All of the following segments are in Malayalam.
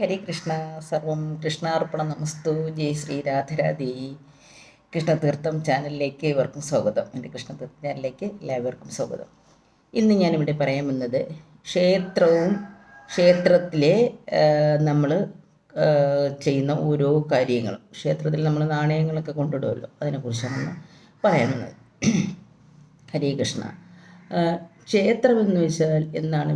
ഹരേ കൃഷ്ണ. സർവം കൃഷ്ണാർപ്പണ നമസ്തു. ജയ് ശ്രീ രാധരാധി. കൃഷ്ണതീർത്ഥം ചാനലിലേക്ക് ഇവർക്കും സ്വാഗതം. എന്റെ കൃഷ്ണതീർത്ഥ ചാനലിലേക്ക് എല്ലാവർക്കും സ്വാഗതം. ഇന്ന് ഞാനിവിടെ പറയാൻ വന്നത് ക്ഷേത്രവും ക്ഷേത്രത്തിലെ നമ്മൾ ചെയ്യുന്ന ഓരോ കാര്യങ്ങളും. ക്ഷേത്രത്തിൽ നമ്മൾ നാണയങ്ങളൊക്കെ കൊണ്ടിടുമല്ലോ അതിനെക്കുറിച്ചാണ് പറയാൻ വന്നത് ഹരേ കൃഷ്ണ. ക്ഷേത്രം ക്ഷേത്രമെന്ന് വെച്ചാൽ എന്താണ്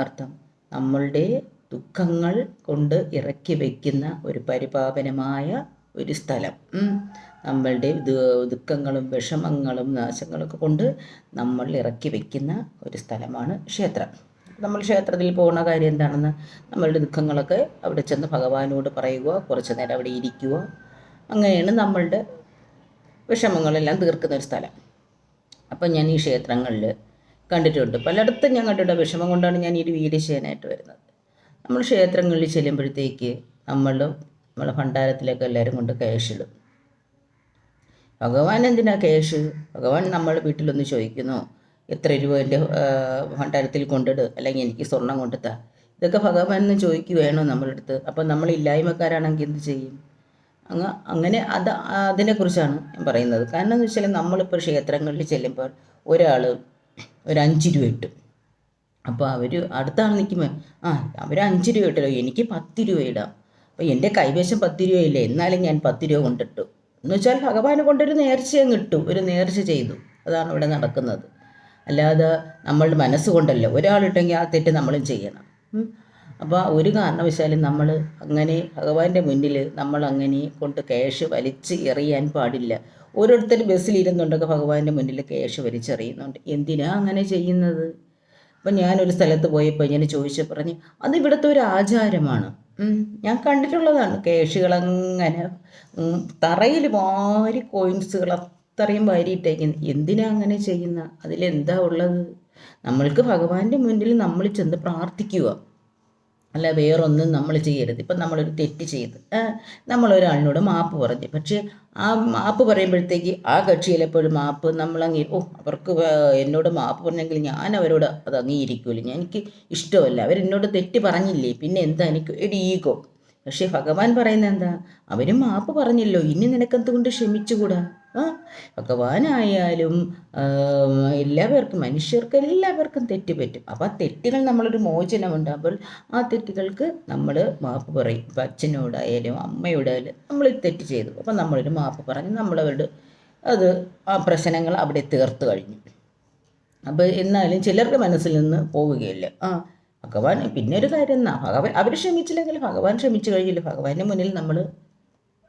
അർത്ഥം? നമ്മളുടെ ദുഃഖങ്ങൾ കൊണ്ട് ഇറക്കി വയ്ക്കുന്ന ഒരു പരിപാവനമായ ഒരു സ്ഥലം. നമ്മളുടെ ദുഃഖങ്ങളും വിഷമങ്ങളും നാശങ്ങളൊക്കെ കൊണ്ട് നമ്മൾ ഇറക്കി വയ്ക്കുന്ന ഒരു സ്ഥലമാണ് ക്ഷേത്രം. നമ്മൾ ക്ഷേത്രത്തിൽ പോകുന്ന കാര്യം എന്താണെന്ന് നമ്മളുടെ ദുഃഖങ്ങളൊക്കെ അവിടെ ചെന്ന് ഭഗവാനോട് പറയുക കുറച്ച് നേരം അവിടെ ഇരിക്കുക. അങ്ങനെയാണ് നമ്മളുടെ വിഷമങ്ങളെല്ലാം തീർക്കുന്ന ഒരു സ്ഥലം. അപ്പം ഞാൻ ഈ ക്ഷേത്രങ്ങളിൽ കണ്ടിട്ടുണ്ട്. പലയിടത്തും ഞാൻ കണ്ടിട്ടുണ്ട് വിഷമം കൊണ്ടാണ് ഞാൻ ഈ ഒരു വീട് ചെയ്യാനായിട്ട് വരുന്നത്. നമ്മൾ ക്ഷേത്രങ്ങളിൽ ചെല്ലുമ്പോഴത്തേക്ക് നമ്മൾ നമ്മളെ ഭണ്ഡാരത്തിലേക്ക് എല്ലാവരും കൊണ്ട് ക്യാഷിടും ഭഗവാൻ എന്തിനാ ക്യാഷ് ഭഗവാൻ നമ്മളെ വീട്ടിലൊന്ന് ചോദിക്കുന്നു എത്ര രൂപ എന്റെ ഭണ്ഡാരത്തിൽ കൊണ്ടിട് അല്ലെങ്കിൽ എനിക്ക് സ്വർണം കൊണ്ടുത്താ? ഇതൊക്കെ ഭഗവാൻ എന്ന് ചോദിക്കുകയാണോ നമ്മളെടുത്ത് അപ്പം നമ്മൾ ഇല്ലായ്മക്കാരാണെങ്കിൽ എന്ത് ചെയ്യും? അങ്ങ് അങ്ങനെ അത് അതിനെക്കുറിച്ചാണ് ഞാൻ പറയുന്നത്. കാരണം എന്ന് വെച്ചാൽ നമ്മളിപ്പോൾ ക്ഷേത്രങ്ങളിൽ ചെല്ലുമ്പോൾ ഒരാൾ ഒരു അഞ്ച് രൂപ ഇട്ടു. അപ്പോൾ അവർ അടുത്താണ് ആൾ നിൽക്കുമ്പോൾ ആ അവർ അഞ്ച് രൂപ ഇട്ടല്ലോ എനിക്ക് പത്ത് രൂപ ഇടാം. അപ്പോൾ എന്റെ കൈവശം പത്ത് രൂപയില്ലേ എന്നാലും ഞാൻ പത്ത് രൂപ കൊണ്ടിട്ടു. എന്ന് വെച്ചാൽ ഭഗവാനെ കൊണ്ടൊരു നേർച്ച അങ്ങ് ഇട്ടു ഒരു നേർച്ച ചെയ്തു. അതാണ് ഇവിടെ നടക്കുന്നത്. അല്ലാതെ നമ്മളുടെ മനസ്സുകൊണ്ടല്ല ഒരാളിട്ടെങ്കിൽ ആ തെറ്റ് നമ്മളും ചെയ്യണം. അപ്പോൾ ഒരു കാരണവശാലും നമ്മൾ അങ്ങനെ ഭഗവാന്റെ മുന്നിൽ നമ്മൾ അങ്ങനെ കൊണ്ട് ക്യാഷ് വലിച്ച് എറിയാൻ പാടില്ല. ഓരോരുത്തർ ബസ്സിലിരുന്നുണ്ടൊക്കെ ഭഗവാന്റെ മുന്നിൽ ക്യാഷ് വലിച്ചെറിയുന്നുണ്ട്. എന്തിനാ അങ്ങനെ ചെയ്യുന്നത്? അപ്പം ഞാനൊരു സ്ഥലത്ത് പോയപ്പോൾ ഇങ്ങനെ ചോദിച്ചു പറഞ്ഞ് അത് ഇവിടുത്തെ ഒരു ആചാരമാണ്. ഞാൻ കണ്ടിട്ടുള്ളതാണ് കേഷുകളങ്ങനെ തറയിൽ വാരി കോയിൻസുകൾ അത്രയും വാരിയിട്ടേക്കുന്നത് എന്തിനാ അങ്ങനെ ചെയ്യുന്ന? അതിലെന്താ ഉള്ളത്? നമ്മൾക്ക് ഭഗവാന്റെ മുന്നിൽ നമ്മൾ ചെന്ന് പ്രാർത്ഥിക്കുക അല്ല വേറൊന്നും നമ്മൾ ചെയ്യരുത്. ഇപ്പം നമ്മളൊരു തെറ്റ് ചെയ്ത് നമ്മളൊരാളിനോട് മാപ്പ് പറഞ്ഞു. പക്ഷേ ആ മാപ്പ് പറയുമ്പോഴത്തേക്ക് ആ കക്ഷിയിലെപ്പോഴും മാപ്പ് നമ്മളങ്ങി ഓ അവർക്ക് എന്നോട് മാപ്പ് പറഞ്ഞെങ്കിൽ ഞാൻ അവരോട് അത് അംഗീകരിക്കുമല്ലോ ഞാൻ എനിക്ക് ഇഷ്ടമല്ല. അവരെന്നോട് തെറ്റ് പറഞ്ഞില്ലേ? പിന്നെ എന്താ എനിക്ക് ഒരു ഈഗോ? പക്ഷേ ഭഗവാൻ പറയുന്നത് എന്താ? അവരും മാപ്പ് പറഞ്ഞല്ലോ. ഇനി നിനക്കെന്തുകൊണ്ട് ക്ഷമിച്ചുകൂടാ? ഭഗവാനായാലും എല്ലാവർക്കും മനുഷ്യർക്ക് എല്ലാവർക്കും തെറ്റ് പറ്റും. അപ്പോൾ ആ തെറ്റുകൾ നമ്മളൊരു മോചനം ഉണ്ടാകുമ്പോൾ ആ തെറ്റുകൾക്ക് നമ്മൾ മാപ്പ് പറയും. ഇപ്പം അച്ഛനോടായാലും അമ്മയോടായാലും നമ്മൾ തെറ്റ് ചെയ്തു. അപ്പം നമ്മളൊരു മാപ്പ് പറഞ്ഞ് നമ്മളവരുടെ അത് ആ പ്രശ്നങ്ങൾ അവിടെ തീർത്ത് കഴിഞ്ഞു. അപ്പോൾ എന്നാലും ചിലരുടെ മനസ്സിൽ നിന്ന് പോവുകയില്ല. ആ ഭഗവാൻ പിന്നെ ഒരു കാര്യം എന്നാ ഭഗവാൻ അവർ ക്ഷമിച്ചില്ലെങ്കിൽ ഭഗവാൻ ക്ഷമിച്ചു കഴിഞ്ഞില്ല. ഭഗവാന്റെ മുന്നിൽ നമ്മൾ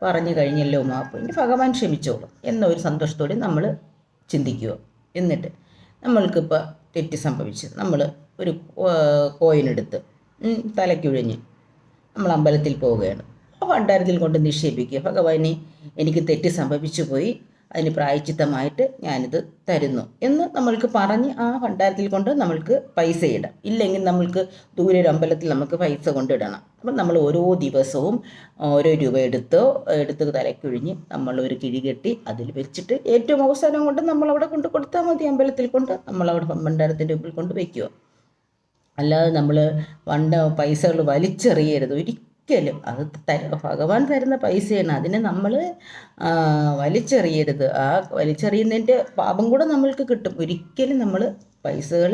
പറഞ്ഞു കഴിഞ്ഞല്ലോ മാപ്പ്. ഇനി ഭഗവാൻ ക്ഷമിച്ചോളും എന്നൊരു സന്തോഷത്തോടെ നമ്മൾ ചിന്തിക്കുക. എന്നിട്ട് നമ്മൾക്കിപ്പോൾ തെറ്റ് സംഭവിച്ചു നമ്മൾ ഒരു കോയിൻ എടുത്ത് തലയ്ക്കുഴിഞ്ഞ് നമ്മൾ അമ്പലത്തിൽ പോവുകയാണ്. ഭണ്ഡാരത്തിൽ കൊണ്ട് നിക്ഷേപിക്കുക. ഭഗവാനെ എനിക്ക് തെറ്റ് സംഭവിച്ചു പോയി. അതിന് പ്രായച്ചിത്തമായിട്ട് ഞാനിത് തരുന്നു. എന്ന് നമ്മൾക്ക് പറഞ്ഞ് ആ ഭണ്ഡാരത്തിൽ കൊണ്ട് നമ്മൾക്ക് പൈസ ഇടാം. ഇല്ലെങ്കിൽ നമ്മൾക്ക് ദൂരെ ഒരു അമ്പലത്തിൽ നമുക്ക് പൈസ കൊണ്ടിടണം അപ്പം നമ്മൾ ഓരോ ദിവസവും ഓരോ രൂപ എടുത്തോ എടുത്ത് തലക്കൊഴിഞ്ഞ് നമ്മൾ ഒരു കിഴി കെട്ടി അതിൽ വെച്ചിട്ട് ഏറ്റവും അവസാനം കൊണ്ട് നമ്മൾ അവിടെ കൊണ്ട് കൊടുത്താൽ മതി. അമ്പലത്തിൽ കൊണ്ട് നമ്മൾ അവിടെ ഭണ്ഡാരത്തിന്റെ മുമ്പിൽ കൊണ്ട് വയ്ക്കുക. അല്ലാതെ നമ്മൾ വണ്ട പൈസകൾ വലിച്ചെറിയരുത്. ഒരിക്കലും അത് തര ഭഗവാൻ തരുന്ന പൈസയാണ്. അതിനെ നമ്മൾ വലിച്ചെറിയരുത്. ആ വലിച്ചെറിയുന്നതിന്റെ പാപം കൂടെ നമ്മൾക്ക് കിട്ടും. ഒരിക്കലും നമ്മൾ പൈസകൾ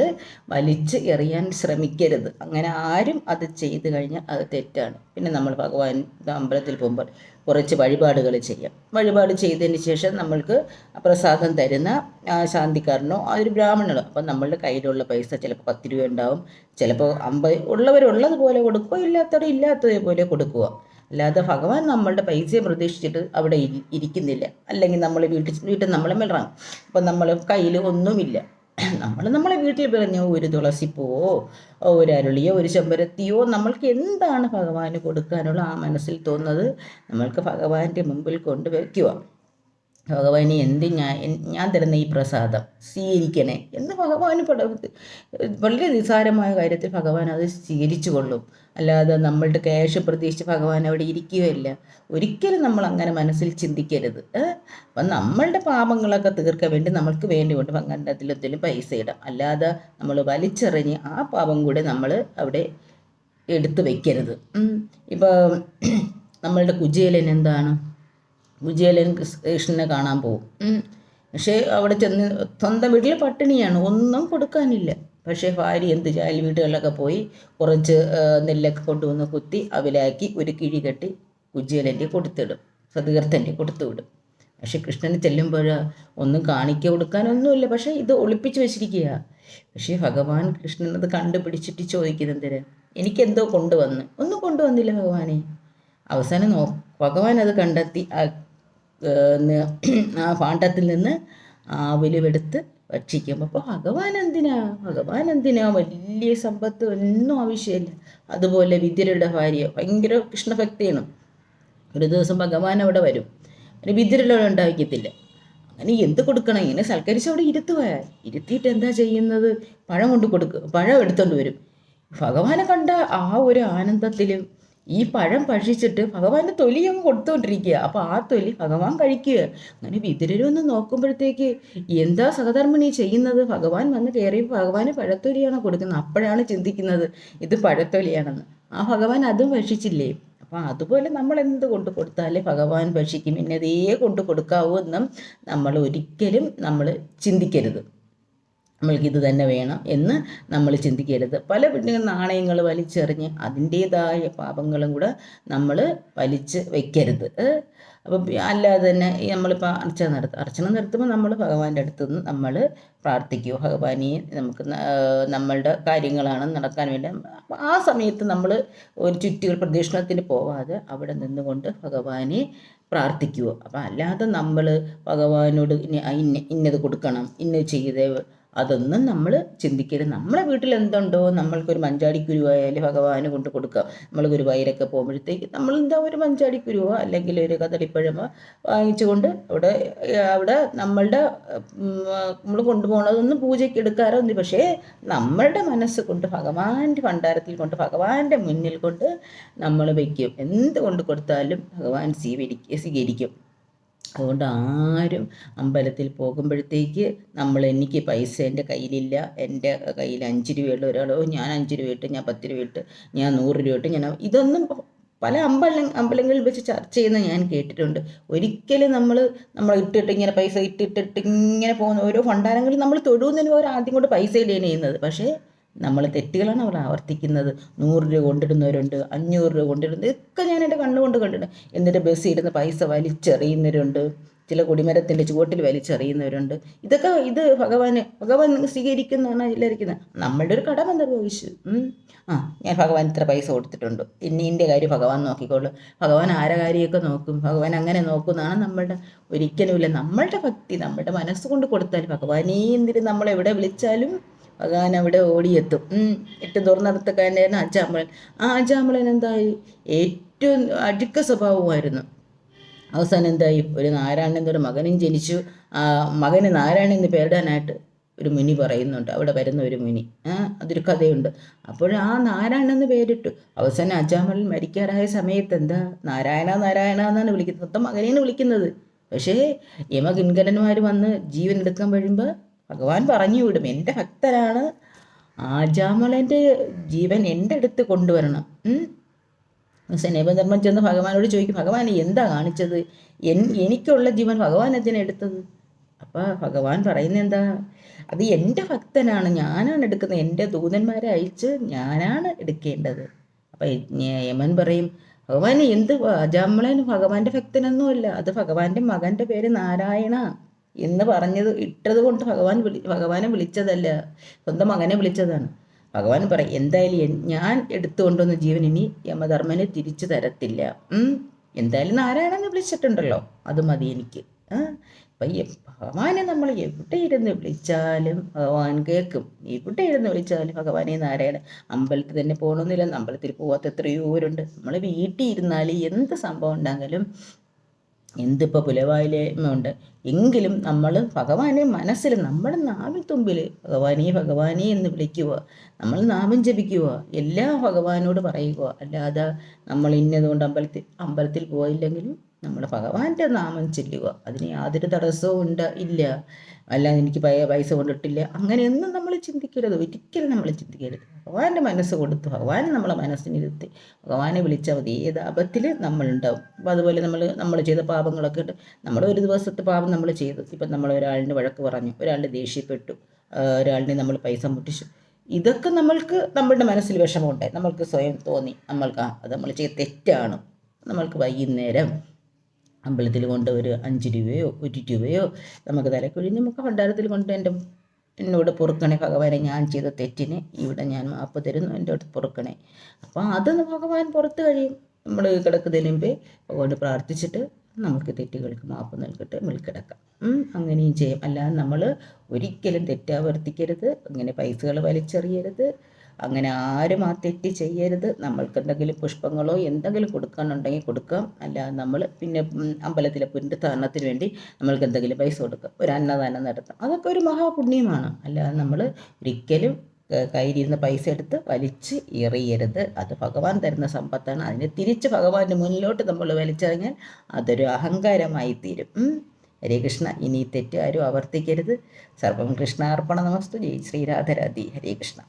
വലിച്ച് എറിയാൻ ശ്രമിക്കരുത്. അങ്ങനെ ആരും അത് ചെയ്തു കഴിഞ്ഞാൽ അത് തെറ്റാണ്. പിന്നെ നമ്മൾ ഭഗവാൻ അമ്പലത്തിൽ പോകുമ്പോൾ കുറച്ച് വഴിപാടുകൾ ചെയ്യാം. വഴിപാട് ചെയ്തതിന് ശേഷം നമ്മൾക്ക് പ്രസാദം തരുന്ന ശാന്തിക്കാരനോ ആ ഒരു ബ്രാഹ്മണനോ അപ്പം നമ്മളുടെ കയ്യിലുള്ള പൈസ ചിലപ്പോൾ പത്ത് രൂപ ഉണ്ടാവും. ചിലപ്പോൾ അമ്പത് ഉള്ളവരുള്ളതുപോലെ കൊടുക്കുക ഇല്ലാത്തവർ ഇല്ലാത്തതുപോലെ കൊടുക്കുക. അല്ലാതെ ഭഗവാൻ നമ്മളുടെ പൈസയെ പ്രതീക്ഷിച്ചിട്ട് അവിടെ ഇരിക്കുന്നില്ല. അല്ലെങ്കിൽ നമ്മൾ വീട്ടിൽ വീട്ടിൽ നമ്മളെ മിളറാം അപ്പം നമ്മൾ കയ്യിൽ ഒന്നുമില്ല. നമ്മൾ നമ്മളെ വീട്ടിൽ പറഞ്ഞ ഒരു തുളസിപ്പൂവോ ഒരു അരുളിയോ ഒരു ചെമ്പരത്തിയോ നമ്മൾക്ക് എന്താണ് ഭഗവാന് കൊടുക്കാനുള്ള ആ മനസ്സിൽ തോന്നുന്നത് നമ്മൾക്ക് ഭഗവാന്റെ മുമ്പിൽ കൊണ്ട് വയ്ക്കുക ഭഗവാനെ എന്ത് ഞാൻ ഞാൻ തരുന്ന ഈ പ്രസാദം സ്വീകരിക്കണേ എന്ന് ഭഗവാന് വളരെ നിസ്സാരമായ കാര്യത്തിൽ ഭഗവാൻ അത് സ്വീകരിച്ചു കൊള്ളും. അല്ലാതെ നമ്മളുടെ ക്യാഷ് പ്രതീക്ഷിച്ച് ഭഗവാൻ അവിടെ ഇരിക്കുകയില്ല. ഒരിക്കലും നമ്മൾ അങ്ങനെ മനസ്സിൽ ചിന്തിക്കരുത്? അപ്പം നമ്മളുടെ പാപങ്ങളൊക്കെ തീർക്കാൻ വേണ്ടി നമ്മൾക്ക് വേണ്ടി കൊണ്ട് പങ്കണ്ടത്തിലൊത്തിലും പൈസ ഇടാം. അല്ലാതെ നമ്മൾ വലിച്ചെറിഞ്ഞ് ആ പാപം കൂടെ നമ്മൾ അവിടെ എടുത്തു. ഇപ്പം ഇപ്പോൾ നമ്മളുടെ കുചേലൻ എന്താണ്? കുചേലൻ കൃഷ്ണനെ കാണാൻ പോകും. പക്ഷേ അവിടെ ചെന്ന് സ്വന്തം വീട്ടിൽ പട്ടിണിയാണ് ഒന്നും കൊടുക്കാനില്ല. പക്ഷേ ഭാര്യ എന്ത് ചായൽ വീടുകളിലൊക്കെ പോയി കുറച്ച് നെല്ലൊക്കെ കൊണ്ടുവന്ന് കുത്തി അവിലാക്കി ഒരു കിഴി കെട്ടി കുചേലന്റെ കൊടുത്തിടും സതീർത്ഥന്റെ കൊടുത്തു വിടും പക്ഷെ കൃഷ്ണന് ചെല്ലുമ്പോൾ ഒന്നും കാണിക്ക കൊടുക്കാനൊന്നുമില്ല. പക്ഷേ ഇത് ഒളിപ്പിച്ച് വെച്ചിരിക്കുക പക്ഷേ ഭഗവാൻ കൃഷ്ണൻ അത് കണ്ടുപിടിച്ചിട്ട് ചോദിക്കുന്നതിന് എനിക്കെന്തോ കൊണ്ടുവന്ന്. ഒന്നും കൊണ്ടുവന്നില്ല ഭഗവാനെ. അവസാനം നോ ഭഗവാൻ അത് കണ്ടെത്തി ആ ആ ഭാണ്ഡത്തിൽ നിന്ന് ആവിലുമെടുത്ത് ഭക്ഷിക്കും അപ്പോൾ ഭഗവാൻ എന്തിനാ? ഭഗവാൻ എന്തിനാ? വലിയ സമ്പത്ത് ഒന്നും ആവശ്യമില്ല. അതുപോലെ വിദ്യരുടെ ഭാര്യ ഭയങ്കര കൃഷ്ണഭക്തിയാണ്. ഒരു ദിവസം ഭഗവാൻ അവിടെ വരും. അങ്ങനെ വിദ്യരുള്ളവരെ ഉണ്ടാക്കിയത്തില്ല അങ്ങനെ എന്ത് കൊടുക്കണം? ഇങ്ങനെ സൽക്കരിച്ച് അവിടെ ഇരുത്തുക ഇരുത്തിയിട്ട് എന്താ ചെയ്യുന്നത്? പഴം കൊണ്ട് കൊടുക്കുക പഴം എടുത്തുകൊണ്ട് വരും. ഭഗവാനെ കണ്ട ആ ഒരു ആനന്ദത്തിലും ഈ പഴം ഭക്ഷിച്ചിട്ട് ഭഗവാന്റെ തൊലി അങ്ങ് കൊടുത്തുകൊണ്ടിരിക്കുക അപ്പോൾ ആ തൊലി ഭഗവാൻ കഴിക്കുക അങ്ങനെ വിതുരരൊന്ന് നോക്കുമ്പോഴത്തേക്ക് എന്താ സഹധർമ്മിണി ചെയ്യുന്നത്? ഭഗവാൻ വന്ന് കയറി ഭഗവാന് പഴത്തൊലിയാണ് കൊടുക്കുന്നത്? അപ്പോഴാണ് ചിന്തിക്കുന്നത് ഇത് പഴത്തൊലിയാണെന്ന്. ആ ഭഗവാൻ അതും ഭക്ഷിച്ചില്ലേ? അപ്പം അതുപോലെ നമ്മൾ എന്ത് കൊണ്ട് കൊടുത്താലേ ഭഗവാൻ ഭക്ഷിക്കും? ഇന്നതേ കൊണ്ട് കൊടുക്കാവൂ എന്നും നമ്മൾ ഒരിക്കലും നമ്മൾ ചിന്തിക്കരുത്. നമ്മൾക്ക് ഇത് തന്നെ വേണം എന്ന് നമ്മൾ ചിന്തിക്കരുത്. പല വീട്ടിലും നാണയങ്ങൾ വലിച്ചെറിഞ്ഞ് അതിന്റേതായ പാപങ്ങളും കൂടെ നമ്മൾ വലിച്ച് അപ്പോൾ അപ്പം അല്ലാതെ തന്നെ നമ്മളിപ്പോൾ അർച്ചന നടത്തും. അർച്ചന നടത്തുമ്പോൾ നമ്മൾ ഭഗവാന്റെ അടുത്ത് നിന്ന് നമ്മൾ പ്രാർത്ഥിക്കുക ഭഗവാനെ നമുക്ക് നമ്മളുടെ കാര്യങ്ങളാണ് നടക്കാൻ വേണ്ടി. ആ സമയത്ത് നമ്മൾ ഒരു ചുറ്റുകൾ പ്രദക്ഷിണത്തിന് പോവാതെ അവിടെ നിന്നുകൊണ്ട് ഭഗവാനെ പ്രാർത്ഥിക്കുക അപ്പം അല്ലാതെ നമ്മൾ ഭഗവാനോട് ഇന്ന ഇന്നത് കൊടുക്കണം ഇന്നത് ചെയ്തേ അതൊന്നും നമ്മൾ ചിന്തിക്കരുത്. നമ്മുടെ വീട്ടിൽ എന്തുണ്ടോ നമ്മൾക്കൊരു മഞ്ചാടിക്കുരുവായാലും ഭഗവാന് കൊണ്ട് കൊടുക്കാം. നമ്മൾ ഗുരുവായൂരൊക്കെ പോകുമ്പോഴത്തേക്ക് നമ്മൾ എന്താ ഒരു മഞ്ചാടിക്കുരുവോ അല്ലെങ്കിൽ ഒരു കദളിപ്പഴമോ വാങ്ങിച്ചുകൊണ്ട് അവിടെ അവിടെ നമ്മളുടെ നമ്മൾ കൊണ്ടുപോകണതൊന്നും പൂജയ്ക്ക് എടുക്കാറൊന്നും പക്ഷേ നമ്മളുടെ മനസ്സ് കൊണ്ട് ഭഗവാന്റെ ഭണ്ഡാരത്തിൽ കൊണ്ട് ഭഗവാന്റെ മുന്നിൽ കൊണ്ട് നമ്മൾ വയ്ക്കും എന്ത് കൊണ്ട് കൊടുത്താലും ഭഗവാൻ സ്വീകരിക്കും സ്വീകരിക്കും. അതുകൊണ്ട് ആരും അമ്പലത്തിൽ പോകുമ്പോഴത്തേക്ക് നമ്മൾ എനിക്ക് പൈസ എന്റെ കയ്യിലില്ല എന്റെ കയ്യിൽ അഞ്ച് രൂപയുള്ള ഒരാളോ ഞാൻ അഞ്ച് രൂപ ഇട്ട് ഞാൻ പത്ത് രൂപ ഇട്ട് ഞാൻ നൂറ് രൂപ ഇട്ട് ഞാൻ ഇതൊന്നും പല അമ്പല അമ്പലങ്ങളിൽ വെച്ച് ചർച്ച ചെയ്യുന്ന ഞാൻ കേട്ടിട്ടുണ്ട്. ഒരിക്കലും നമ്മൾ നമ്മൾ ഇട്ടിട്ട് ഇങ്ങനെ പൈസ ഇട്ടിട്ടിട്ട് ഇങ്ങനെ പോകുന്ന ഓരോ ഭണ്ഡാരങ്ങളിൽ നമ്മൾ തൊഴുന്നതിന് പകരം ആദ്യം കൊണ്ട് പൈസ ഇടുകയാണ് ചെയ്യുന്നത്. പക്ഷേ നമ്മൾ തെറ്റുകളാണ് അവർ ആവർത്തിക്കുന്നത്. നൂറ് രൂപ കൊണ്ടിടുന്നവരുണ്ട് അഞ്ഞൂറ് രൂപ കൊണ്ടിടുന്നത് ഇതൊക്കെ ഞാൻ എന്റെ കണ്ണുകൊണ്ട് കണ്ടിട്ടുണ്ട്. എന്നിട്ട് ബസ്സിൽ ഇരുന്ന് പൈസ വലിച്ചെറിയുന്നവരുണ്ട്. ചില കൊടിമരത്തിന്റെ ചുവട്ടിൽ വലിച്ചെറിയുന്നവരുണ്ട്. ഇതൊക്കെ ഇത് ഭഗവാന് ഭഗവാൻ സ്വീകരിക്കുന്നതാണ് ഇല്ലായിരിക്കുന്നത് നമ്മളുടെ ഒരു കടമ നിർവഹിച്ചു ആ ഞാൻ ഭഗവാൻ ഇത്ര പൈസ കൊടുത്തിട്ടുണ്ട്. ഇനി ഇന്റെ കാര്യം ഭഗവാൻ നോക്കിക്കോളൂ. ഭഗവാൻ ആരെ കാര്യമൊക്കെ നോക്കും? ഭഗവാൻ അങ്ങനെ നോക്കുന്നതാണ് നമ്മളുടെ ഒരിക്കലുമില്ല. നമ്മളുടെ ഭക്തി നമ്മളുടെ മനസ്സുകൊണ്ട് കൊടുത്താൽ ഭഗവാനേ എന്തിന് നമ്മളെവിടെ വിളിച്ചാലും ഭഗവാൻ അവിടെ ഓടിയെത്തും. എട്ട് തുറന്നടത്തക്കാരനായിരുന്നു അജാമ്പളൻ. ആ അജാമ്പളൻ എന്തായി? ഏറ്റവും അടുക്ക സ്വഭാവമായിരുന്നു അവസാനം എന്തായി? ഒരു നാരായണൻ എന്നൊരു മകനും ജനിച്ചു. ആ മകന് നാരായണൻ എന്ന് പേരിടാനായിട്ട് ഒരു മുനി പറയുന്നുണ്ട്. അവിടെ വരുന്ന ഒരു മുനി. അതൊരു കഥയുണ്ട്. അപ്പോൾ ആ നാരായണൻ എന്ന് പേരിട്ടു. അവസാനം അജാമലൻ മരിക്കാറായ സമയത്ത് എന്താ? നാരായണ നാരായണ എന്നാണ് വിളിക്കുന്നത്. സ്വന്തം മകനെയാണ് വിളിക്കുന്നത്. പക്ഷേ യമകിൻകരന്മാർ വന്ന് ജീവൻ എടുക്കാൻ കഴിയുമ്പോൾ ഭഗവാൻ പറഞ്ഞു വിടും എന്റെ ഭക്തനാണ് ആജാമളന്റെ ജീവൻ എന്റെ അടുത്ത് കൊണ്ടുവരണം. സനേപധർമ്മം ചെന്ന് ഭഗവാനോട് ചോദിക്കും ഭഗവാൻ എന്താ കാണിച്ചത്? എൻ എനിക്കുള്ള ജീവൻ ഭഗവാൻ എന്തിനാ എടുത്തത്? അപ്പോൾ ഭഗവാൻ പറയുന്നത് എന്താ? അത് എന്റെ ഭക്തനാണ്. ഞാനാണ് എടുക്കുന്നത്. എന്റെ ദൂതന്മാരെ അയച്ച് ഞാനാണ് എടുക്കേണ്ടത്. അപ്പം യമൻ പറയും ഭഗവാൻ എന്ത് അജാമളൻ ഭഗവാന്റെ ഭക്തനൊന്നുമല്ല. അത് ഭഗവാന്റെ മകന്റെ പേര് നാരായണ. എന്ന് പറഞ്ഞത് ഇട്ടത് കൊണ്ട് ഭഗവാൻ വിളി ഭഗവാനെ വിളിച്ചതല്ല സ്വന്തം മകനെ വിളിച്ചതാണ്. ഭഗവാൻ പറയും എന്തായാലും ഞാൻ എടുത്തുകൊണ്ടുവന്ന ജീവൻ ഇനി യമധർമ്മനെ തിരിച്ചു തരത്തില്ല. എന്തായാലും നാരായണനെ വിളിച്ചിട്ടുണ്ടല്ലോ അത് മതി എനിക്ക്. അപ്പം ഭഗവാനെ നമ്മൾ എവിടെ ഇരുന്ന് വിളിച്ചാലും ഭഗവാൻ കേൾക്കും. എവിടെ ഇരുന്ന് വിളിച്ചാലും ഭഗവാനെ നാരായണ അമ്പലത്തിൽ തന്നെ പോകണമെന്നില്ല അമ്പലത്തിൽ പോകാത്ത എത്രയോ പേരുണ്ട്. നമ്മൾ വീട്ടിൽ ഇരുന്നാൽ എന്ത് സംഭവം ഉണ്ടെങ്കിലും എന്തിപ്പോൾ പുലവായിലുണ്ട് എങ്കിലും നമ്മൾ ഭഗവാനെ മനസ്സിൽ നമ്മുടെ നാവിൽ തുമ്പിൽ ഭഗവാനെ ഭഗവാനെ എന്ന് വിളിക്കുക നമ്മൾ നാമം ജപിക്കുക എല്ലാ ഭഗവാനോട് പറയുക. അല്ലാതെ നമ്മൾ ഇന്നതുകൊണ്ട് അമ്പലത്തിൽ അമ്പലത്തിൽ പോയില്ലെങ്കിലും നമ്മൾ ഭഗവാന്റെ നാമം ചെല്ലുക. അതിന് യാതൊരു തടസ്സവും ഉണ്ട് ഇല്ല. അല്ല എനിക്ക് പൈസ കൊണ്ടിട്ടില്ല. അങ്ങനെയൊന്നും നമ്മൾ ചിന്തിക്കരുത്. ഒരിക്കലും നമ്മൾ ചിന്തിക്കരുത്. ഭഗവാന്റെ മനസ്സ് കൊടുത്ത് ഭഗവാൻ നമ്മളെ മനസ്സിനിരുത്തി. ഭഗവാനെ വിളിച്ചാൽ മതി. ഏത് അപത്തിൽ നമ്മളുണ്ടാവും. അപ്പോൾ അതുപോലെ നമ്മൾ നമ്മൾ ചെയ്ത പാപങ്ങളൊക്കെ ഉണ്ട് നമ്മൾ ഒരു ദിവസത്തെ പാപം നമ്മൾ ചെയ്തു. ഇപ്പം നമ്മൾ ഒരാളിന് വഴക്ക് പറഞ്ഞു. ഒരാളുടെ ദേഷ്യപ്പെട്ടു. ഒരാളിനെ നമ്മൾ പൈസ മുട്ടിച്ചു. ഇതൊക്കെ നമ്മൾക്ക് നമ്മളുടെ മനസ്സിൽ വിഷമമുണ്ടായി. നമ്മൾക്ക് സ്വയം തോന്നി. നമ്മൾക്ക് അത് നമ്മൾ ചെയ്ത തെറ്റാണ്. നമ്മൾക്ക് വൈകുന്നേരം അമ്പലത്തിൽ കൊണ്ട് ഒരു അഞ്ച് രൂപയോ ഒരു രൂപയോ നമുക്ക് തലക്കൊഴിഞ്ഞ് നമുക്ക് ഭണ്ഡാരത്തിൽ കൊണ്ട് എന്റെ എന്നോട് പൊറുക്കണേ ഭഗവാനെ ഞാൻ ചെയ്ത തെറ്റിന് ഇവിടെ ഞാൻ മാപ്പ് തരുന്നു എന്റെ അടുത്ത് പൊറുക്കണേ. അപ്പോൾ അത് ഭഗവാൻ പുറത്ത് കഴിയും. നമ്മൾ കിടക്കുന്നതിന് മുമ്പേ പ്രാർത്ഥിച്ചിട്ട് നമുക്ക് തെറ്റുകൾക്ക് മാപ്പ് നൽകിട്ട് കിടക്കാം. അങ്ങനെയും ചെയ്യും. അല്ലാതെ നമ്മൾ ഒരിക്കലും തെറ്റാവർത്തിക്കരുത് അങ്ങനെ പൈസകൾ വലിച്ചെറിയരുത്. അങ്ങനെ ആരും ആ തെറ്റ് ചെയ്യരുത്. നമ്മൾക്ക് എന്തെങ്കിലും പുഷ്പങ്ങളോ എന്തെങ്കിലും കൊടുക്കാനുണ്ടെങ്കിൽ കൊടുക്കാം. അല്ലാതെ നമ്മൾ പിന്നെ അമ്പലത്തിലെ പുനരുദ്ധാരണത്തിന് വേണ്ടി നമ്മൾക്ക് എന്തെങ്കിലും പൈസ കൊടുക്കാം. ഒരു അന്നദാനം നടത്താം. അതൊക്കെ ഒരു മഹാപുണ്യമാണ്. അല്ലാതെ നമ്മൾ ഒരിക്കലും കയ്യിലിരുന്ന് പൈസ എടുത്ത് വലിച്ച് എറിയരുത്. അത് ഭഗവാൻ തരുന്ന സമ്പത്താണ്. അതിനെ തിരിച്ച് ഭഗവാന്റെ മുന്നിലോട്ട് നമ്മൾ വലിച്ചെറിഞ്ഞാൽ അതൊരു അഹങ്കാരമായി തീരും. ഹരേ കൃഷ്ണ. ഇനി തെറ്റ് ആരും ആവർത്തിക്കരുത്. സർവം കൃഷ്ണാർപ്പണ നമസ്തു. ജയ് ശ്രീരാധരാധി ഹരേ കൃഷ്ണ.